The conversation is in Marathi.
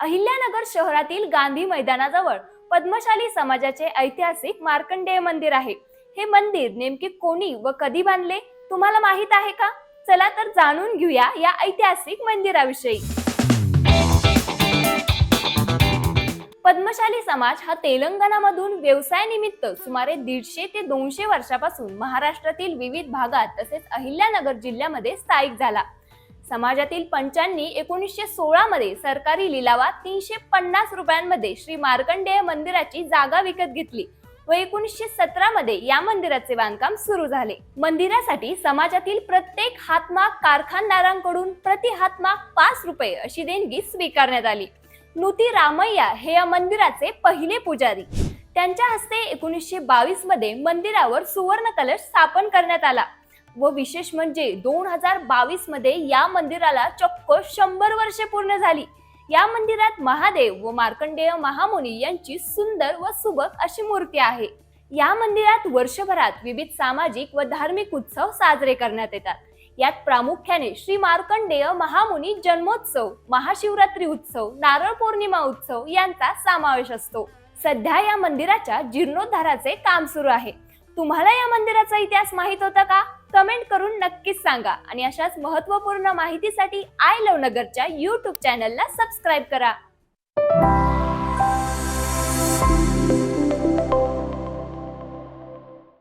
अहिल्यानगर शहरातील गांधी मैदानाजवळ पद्मशाली समाजाचे ऐतिहासिक मार्कंडेय मंदिर आहे. हे मंदिर नेमके कोणी व कधी बांधले? तुम्हाला माहीत आहे का? चला तर जाणून घेऊया या ऐतिहासिक मंदिराविषयी. पद्मशाली समाज हा तेलंगणामधून व्यवसायानिमित्त सुमारे दीडशे ते दोनशे वर्षापासून महाराष्ट्रातील विविध भागात तसेच अहिल्यानगर जिल्ह्यामध्ये स्थायिक झाला. समाजातील पंचांनी एकोणीसशे सोळा मध्ये सरकारी लिलावात तीनशे पन्नास रुपयांमध्ये श्री मार्कंडेय मंदिराची जागा विकत घेतली व एकोणीसशे सतरा मध्ये या मंदिराचे बांधकाम सुरू झाले. मंदिरासाठी समाजातील प्रत्येक हातमाग कारखानदारांकडून प्रति हातमाग पाच रुपये अशी देणगी स्वीकारण्यात आली. नुती रामय्या हे या मंदिराचे पहिले पुजारी. त्यांच्या हस्ते एकोणीसशे बावीसमध्ये मंदिरावर सुवर्ण कलश स्थापन करण्यात आला. व विशेष म्हणजे दोन हजार बावीसमध्ये या मंदिराला चक्क शंभर वर्षे पूर्ण झाली. या मंदिरात महादेव व मार्कंडेय महामुनी यांची सुंदर व सुबक अशी मूर्ती आहे. या मंदिरात वर्षभरात विविध सामाजिक व धार्मिक उत्सव साजरे करण्यात येतात. यात प्रामुख्याने श्री मार्कंडेय महामुनी जन्मोत्सव महाशिवरात्री उत्सव नारळ पौर्णिमा उत्सव यांचा समावेश असतो. सध्या या मंदिराच्या जीर्णोद्धाराचे काम सुरू आहे. तुम्हाला या मंदिराचा इतिहास माहीत होता का? कमेंट करून नक्कीच सांगा. आणि अशाच महत्त्वपूर्ण माहितीसाठी आय लव नगरच्या युट्यूब चॅनलला सबस्क्राईब करा.